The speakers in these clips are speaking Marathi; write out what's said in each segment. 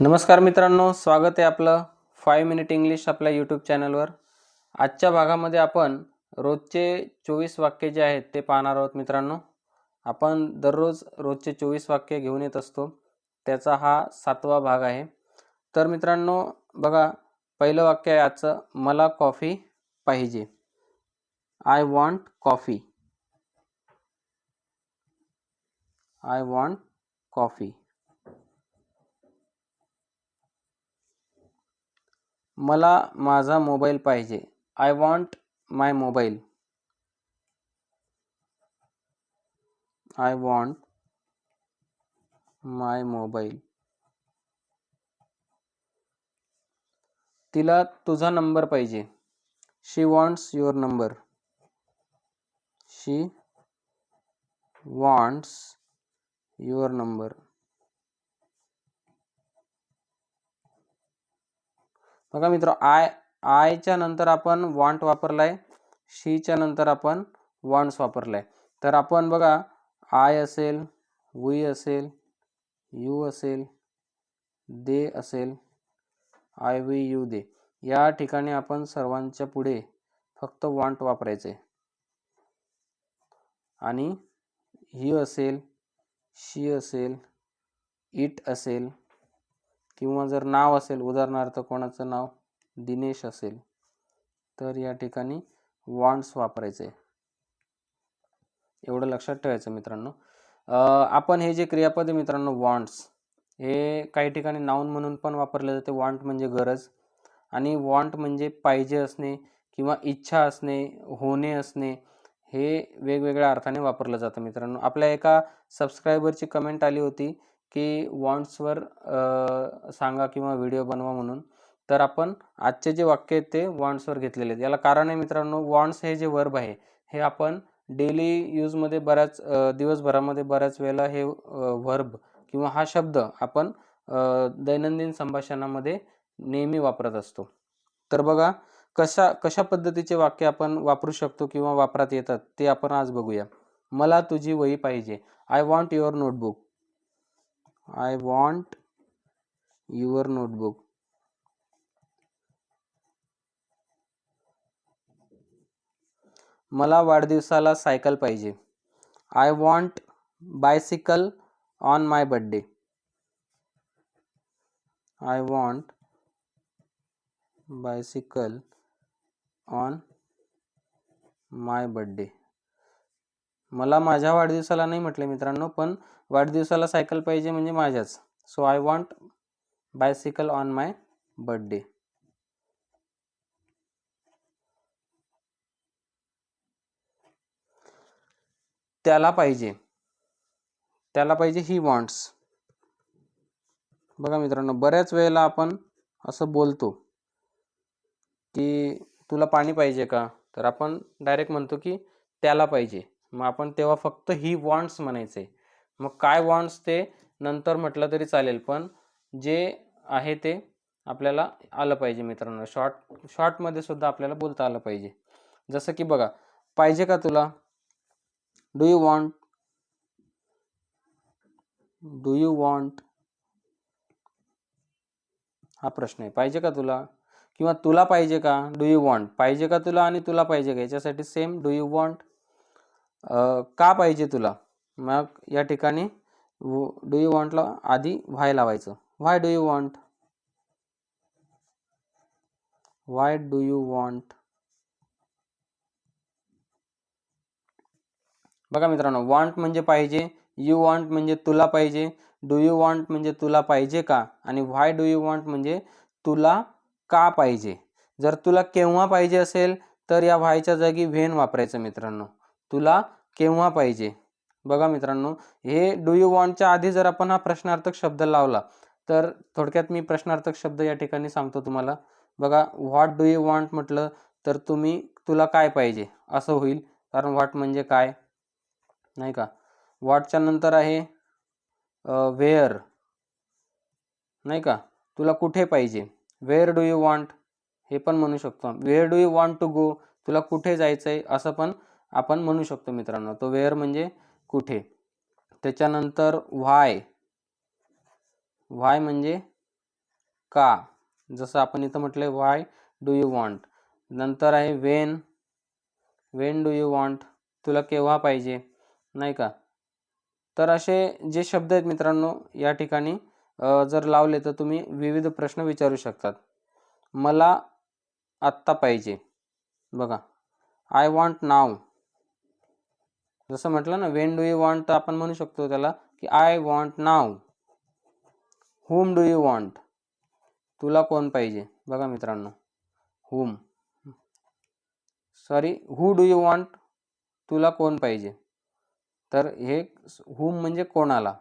नमस्कार मित्रांनो स्वागत आहे आपलं फाईव्ह मिनिट इंग्लिश आपल्या यूट्यूब चॅनलवर आजच्या भागामध्ये आपण रोजचे चोवीस वाक्य जे आहेत ते पाहणार आहोत मित्रांनो. आपण दररोज रोजचे चोवीस वाक्य घेऊन येत असतो. त्याचा हा सातवा भाग आहे. तर मित्रांनो बघा पहिलं वाक्य आहे आजचं मला कॉफी पाहिजे. I want coffee I want coffee मला माझा मोबाईल पाहिजे. I want my mobile I want my mobile तिला तुझा नंबर पाहिजे. She wants your number she wants your number बघा मित्र आय आयच्या नंतर आपण वॉन्ट वापरलाय शीच्या नंतर आपण वॉन्ट्स वापरलाय. तर आपण बघा आय असेल वी असेल यू असेल दे असेल आय वी यू दे या ठिकाणी आपण सर्वांच्या पुढे फक्त वॉन्ट वापरायचे. आणि ही असेल शी असेल इट असेल किंवा जर नाव असेल उदाहरणार्थ कोणाचं नाव दिनेश असेल तर या ठिकाणी वॉन्ट्स वापरायचे. एवढं लक्षात ठेवायचं मित्रांनो. आपण हे जे क्रियापद आहे मित्रांनो वॉन्ट्स हे काही ठिकाणी नाऊन म्हणून पण वापरले जाते. वॉन्ट म्हणजे गरज आणि वॉन्ट म्हणजे पाहिजे असणे किंवा इच्छा असणे होणे असणे हे वेगवेगळ्या अर्थाने वापरलं जातं मित्रांनो. आपल्या एका सबस्क्रायबरची कमेंट आली होती की वॉन्ट्सवर सांगा किंवा व्हिडिओ बनवा म्हणून. तर आपण आजचे जे वाक्य आहेत ते वॉन्ट्सवर घेतलेले आहेत. याला कारण आहे मित्रांनो वॉन्ट्स हे जे वर्ब आहे हे आपण डेली यूजमध्ये बऱ्याच दिवसभरामध्ये बऱ्याच वेळेला हे वर्ब किंवा हा शब्द आपण दैनंदिन संभाषणामध्ये नेहमी वापरत असतो. तर बघा कशा कशा पद्धतीचे वाक्य आपण वापरू शकतो किंवा वापरात येतात ते आपण आज बघूया. मला तुझी वही पाहिजे. I want your notebook I want your notebook मला वाढदिवसाला सायकल पाहिजे. I want bicycle on my birthday I want bicycle on my birthday मला माझ्या वाढदिवसाला नाही म्हटले मित्रांनो पण वाढदिवसाला सायकल पाहिजे म्हणजे माझ्याच. So I want bicycle on my birthday त्याला पाहिजे. त्याला पाहिजे ही वॉन्ट्स बघा मित्रांनो बऱ्याच वेळेला आपण असं बोलतो की तुला पाणी पाहिजे का? तर आपण डायरेक्ट म्हणतो की त्याला पाहिजे. मग आपण तेव्हा फक्त ही वॉन्ट्स म्हणायचे. मग काय वॉन्ट्स ते नंतर म्हटलं तरी चालेल पण जे आहे ते आपल्याला आलं पाहिजे मित्रांनो. शॉर्ट शॉर्टमध्ये सुद्धा आपल्याला बोलता आलं पाहिजे. जसं की बघा पाहिजे का तुला? Do you want do you want हा प्रश्न आहे. पाहिजे का तुला? किंवा तुला पाहिजे का? डू यू वॉन्ट पाहिजे का तुला आणि तुला पाहिजे का? याच्यासाठी सेम डू यू वॉन्ट का पाहिजे तुला? मग या ठिकाणी डू यू वॉन्टला आधी व्हाय लावायचं. Why do you want why do you want बघा मित्रांनो वॉन्ट म्हणजे पाहिजे यू वॉन्ट म्हणजे तुला पाहिजे डू यू वॉन्ट म्हणजे तुला पाहिजे का? आणि व्हाय डू यू वॉन्ट म्हणजे तुला का पाहिजे. जर तुला केव्हा पाहिजे असेल तर या व्हायच्या जागी व्हेन वापरायचं मित्रांनो. तुला केव्हा पाहिजे? बघा मित्रांनो हे डू यू वॉन्टच्या आधी जर आपण हा प्रश्नार्थक शब्द लावला तर थोडक्यात मी प्रश्नार्थक शब्द या ठिकाणी सांगतो तुम्हाला. बघा व्हॉट डू यू वॉन्ट म्हटलं तर तुम्ही तुला काय पाहिजे? असं होईल. कारण व्हॉट म्हणजे काय? नाही का? वॉटच्या नंतर आहे वेअर नाही का? तुला कुठे पाहिजे? वेअर डू यू वॉन्ट हे पण म्हणू शकतो. Where do you want to go तुला कुठे जायचं आहे असं पण आपण म्हणू शकतो मित्रांनो. तो वेअर म्हणजे कुठे? त्याच्यानंतर व्हाय. व्हाय म्हणजे का? जसं आपण इथं म्हटलंय वाय डू यू वॉन्ट? नंतर आहे when. When do you want? तुला केव्हा पाहिजे? नाही का? तर असे जे शब्द आहेत मित्रांनो या ठिकाणी जर लावले तर तुम्ही विविध प्रश्न विचारू शकतात. मला आत्ता पाहिजे. बघा. आय वॉन्ट नाव जसं म्हटलं ना वेन डू यू वॉन्ट तर आपण म्हणू शकतो त्याला की I want now whom do you want तुला कोण पाहिजे? बघा मित्रांनो. Whom sorry who do you want तुला कोण पाहिजे? तर हे हुम म्हणजे कोणाला?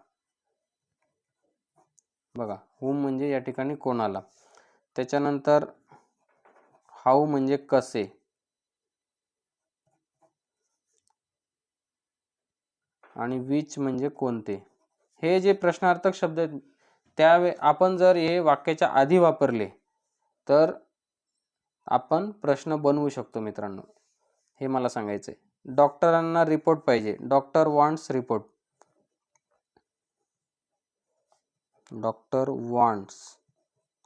बघा हुम म्हणजे या ठिकाणी कोणाला? त्याच्यानंतर हाऊ म्हणजे कसे? आणि विच म्हणजे कोणते? हे जे प्रश्नार्थक शब्द आहेत त्यावे आपण जर हे वाक्याच्या आधी वापरले तर आपण प्रश्न बनवू शकतो मित्रांनो. हे मला सांगायचं आहे. डॉक्टरांना रिपोर्ट पाहिजे. Doctor wants report doctor wants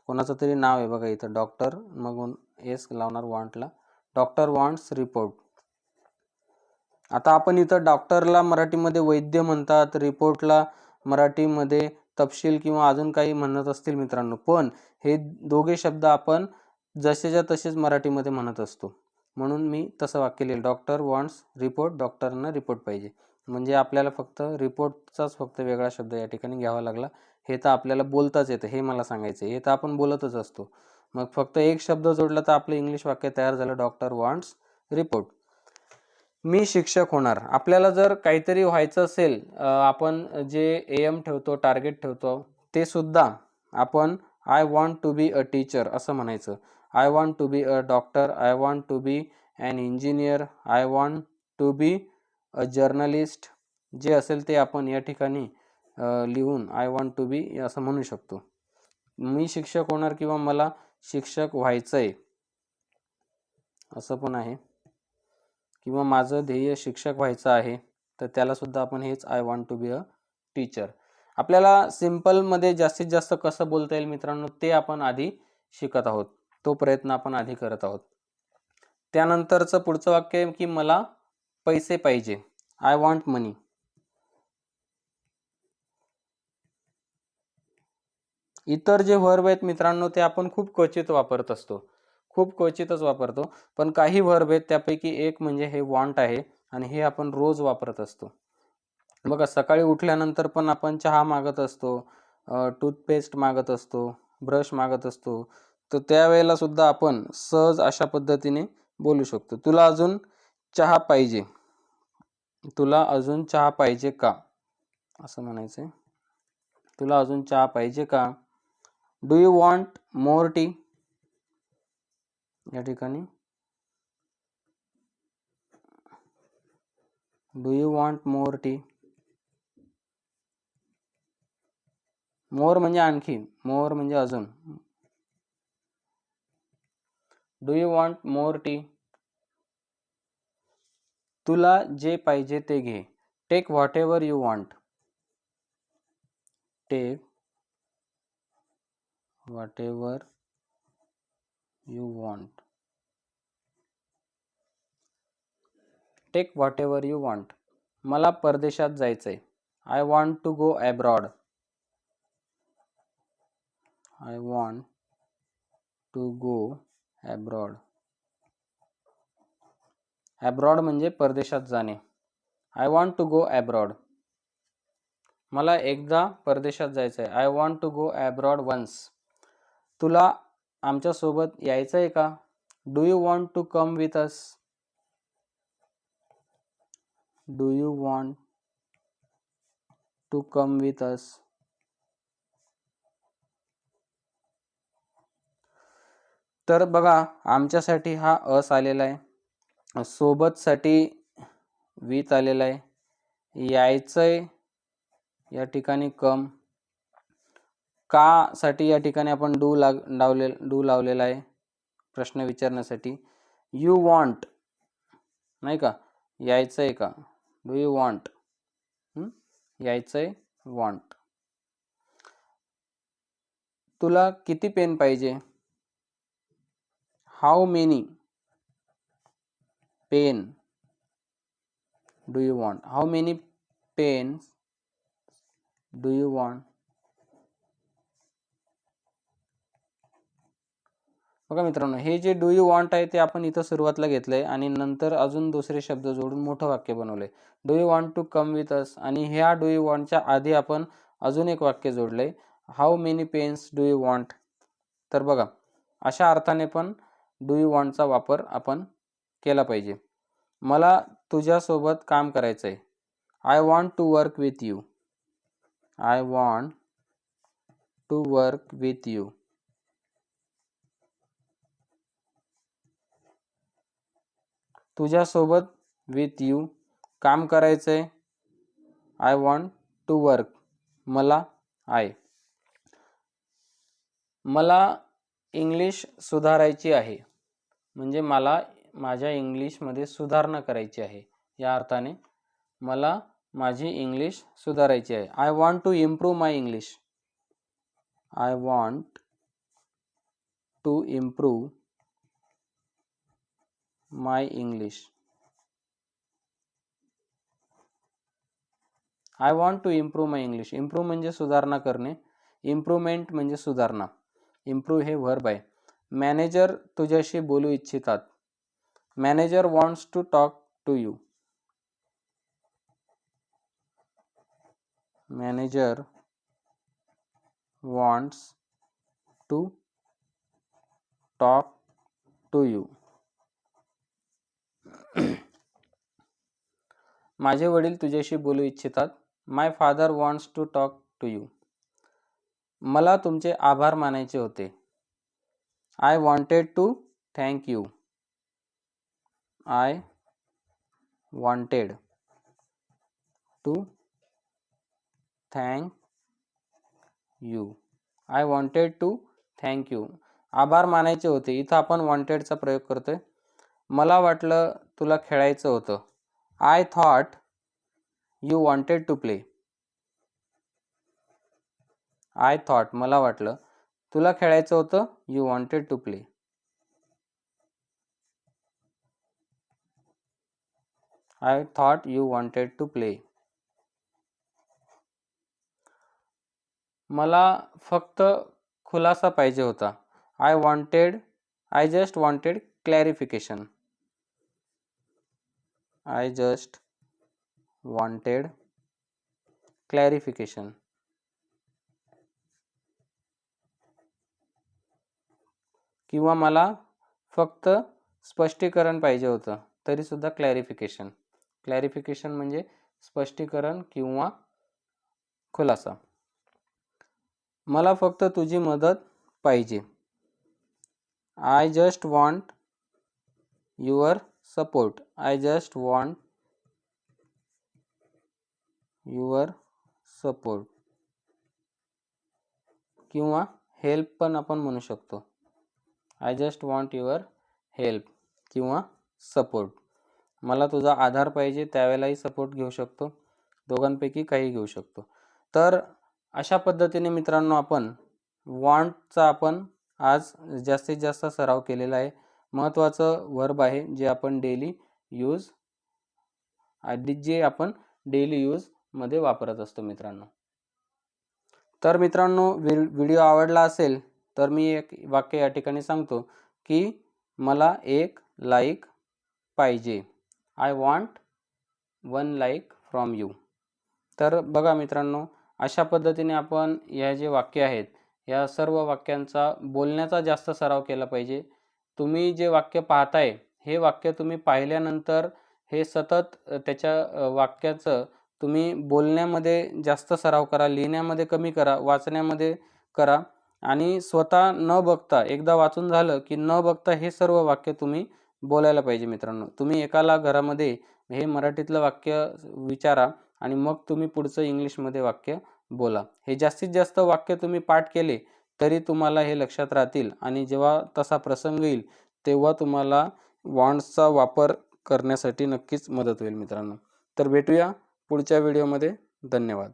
कोणाचं तरी नाव आहे बघा इथं. डॉक्टर मग एस लावणार वॉन्टला डॉक्टर वॉन्ट्स रिपोर्ट आता आपण इथं डॉक्टरला मराठीमध्ये वैद्य म्हणतात रिपोर्टला मराठीमध्ये तपशील किंवा अजून काही म्हणत असतील मित्रांनो. पण हे दोघे शब्द आपण जसेच्या तसेच मराठीमध्ये म्हणत असतो. म्हणून मी तसं वाक्य लिहिलं. डॉक्टर वॉन्ट्स रिपोर्ट डॉक्टरना रिपोर्ट पाहिजे. म्हणजे आपल्याला फक्त रिपोर्टचाच फक्त वेगळा शब्द या ठिकाणी घ्यावा लागला. हे तर आपल्याला बोलताच येतं. हे मला सांगायचं हे तर आपण बोलतच असतो. मग फक्त एक शब्द जोडला तर आपलं इंग्लिश वाक्य तयार झालं. Doctor wants report. मी शिक्षक होणार. आपल्याला जर काहीतरी व्हायचं असेल आपण जे एम ठेवतो टार्गेट ठेवतो ते सुद्धा आपण I want to be a teacher असं म्हणायचं. I want to be a doctor I want to be an engineer I want to be a journalist जे असेल ते आपण या ठिकाणी लिहून आय वॉन्ट टू बी असं म्हणू शकतो. मी शिक्षक होणार किंवा मला शिक्षक व्हायचं आहे असं पण आहे. किंवा माझं ध्येय शिक्षक व्हायचं आहे तर त्यालासुद्धा आपण हेच I want to be a teacher आपल्याला सिम्पलमध्ये जास्तीत जास्त कसं बोलता येईल मित्रांनो ते आपण आधी शिकत आहोत. तो प्रयत्न आपण आधी करत आहोत. त्यानंतरचं पुढचं वाक्य आहे की मला पैसे पाहिजे. आय वॉन्ट मनी इतर जे वर्ब आहेत मित्रांनो ते आपण खूप क्वचित वापरत असतो. खूप क्वचितच वापरतो. पण काही वर्ब आहेत त्यापैकी एक म्हणजे हे वॉन्ट आहे आणि हे आपण रोज वापरत असतो. बघा सकाळी उठल्यानंतर पण आपण चहा मागत असतो टूथपेस्ट मागत असतो ब्रश मागत असतो. तर त्यावेळेला सुद्धा आपण सहज अशा पद्धतीने बोलू शकतो. तुला अजून चहा पाहिजे. तुला अजून चहा पाहिजे का? असं म्हणायचं आहे तुला अजून चहा पाहिजे का? Do you want more tea या do you want more tea more म्हणजे आणखी मोर म्हणजे अजून. Do you want more tea तुला जे पाहिजे ते घे. Take whatever you want take whatever you want take whatever you want. मला परदेशात जायचं आहे I want to go abroad I want to go abroad abroad म्हणजे परदेशात जाणे. I want to go abroad मला एकदा परदेशात जायचं आहे I want to go abroad once. तुला आमच्यासोबत यायचं आहे का? Do you want to come with us do you want to come with us तर बघा आमच्यासाठी हा अस आलेला आहे. सोबतसाठी विथ आलेला आहे. यायचंय या ठिकाणी कम का साठी या ठिकाणी आपण डू लाग लावले डू लावलेला आहे. प्रश्न विचारण्यासाठी. यू वॉन्ट नाही का? यायचं आहे का? Do you want? यायचं आहे वॉन्ट. तुला किती पेन पाहिजे? How many pen do you want? How many pens do you want? बघा मित्रांनो हे जे डू यू वॉन्ट आहे ते आपण इथं सुरुवातला घेतलं आहे आणि नंतर अजून दुसरे शब्द जोडून मोठं वाक्य बनवलं आहे do you want to come with us आणि ह्या डू यू वॉन्टच्या आधी आपण अजून एक वाक्य जोडलं आहे how many pens do you want तर बघा अशा अर्थाने पण डू यू वॉन्टचा वापर आपण केला पाहिजे. मला तुझ्यासोबत काम करायचं आहे I want to work with you I want to work with you तुझ्यासोबत विथ यू काम करायचं आहे आय वॉन्ट टू वर्क मला आहे मला इंग्लिश सुधारायची आहे. म्हणजे मला माझ्या इंग्लिशमध्ये सुधारणा करायची आहे. या अर्थाने मला माझी इंग्लिश सुधारायची आहे. I want to improve my English I want to improve my English. I want to improve my English improve म्हणजे सुधारणा करणे. इम्प्रूव्हमेंट म्हणजे सुधारणा. इम्प्रूव्ह हे व्हर्ब आहे. मॅनेजर तुझ्याशी बोलू इच्छितात. Manager wants to talk to you manager wants to talk to you माझे वडील तुझ्याशी बोलू इच्छितात. My father wants to talk to you मला तुमचे आभार मानायचे होते. I wanted to thank you I wanted to thank you I wanted to thank you आभार मानायचे होते. इथं आपण वॉन्टेडचा प्रयोग करतोय. मला वाटलं तुला खेळायचं होतं. I thought you wanted to play I thought मला वाटलं तुला खेळायचं होतं you wanted to play I thought you wanted to play मला फक्त खुलासा पाहिजे होता. I wanted I just wanted clarification I just wanted clarification किंवा मला फक्त स्पष्टीकरण पाहिजे होतं तरीसुद्धा क्लॅरिफिकेशन क्लॅरिफिकेशन म्हणजे स्पष्टीकरण किंवा खुलासा. मला फक्त तुझी मदत पाहिजे. I just want your support. I just want your support किंवा हेल्प पण आपण म्हणू शकतो. I just want your help किंवा सपोर्ट मला तुझा आधार पाहिजे त्यावेळेलाही सपोर्ट घेऊ शकतो. दोघांपैकी काही घेऊ शकतो. तर अशा पद्धतीने मित्रांनो आपण वॉन्टचा आपण आज जास्तीत जास्त सराव केलेला आहे. महत्त्वाचं वर्ब आहे जे आपण डेली यूज जे आपण डेली यूजमध्ये वापरत असतो मित्रांनो. तर मित्रांनो व्हिडिओ आवडला असेल तर मी एक वाक्य या ठिकाणी सांगतो की मला एक लाईक पाहिजे. I want one like from you तर बघा मित्रांनो अशा पद्धतीने आपण या जे वाक्य आहेत या सर्व वाक्यांचा बोलण्याचा जास्त सराव केला पाहिजे. तुम्ही जे वाक्य पाहताय हे वाक्य तुम्ही पाहिल्यानंतर हे सतत त्याच्या वाक्याचं तुम्ही बोलण्यामध्ये जास्त सराव करा लिहिण्यामध्ये कमी करा वाचण्यामध्ये करा आणि स्वतः न बघता एकदा वाचून झालं की न बघता हे सर्व वाक्य तुम्ही बोलायला पाहिजे मित्रांनो. तुम्ही एकाला घरामध्ये हे मराठीतलं वाक्य विचारा आणि मग तुम्ही पुढचं इंग्लिशमध्ये वाक्य बोला. हे जास्तीत जास्त वाक्य तुम्ही पाठ केले तरी तुम्हाला हे लक्षात राहतील आणि जेव्हा तसा प्रसंग येईल तेव्हा तुम्हाला वॉन्ड्सचा वापर करण्यासाठी नक्कीच मदत होईल मित्रांनो. तर भेटूया पुढच्या व्हिडिओमध्ये. धन्यवाद.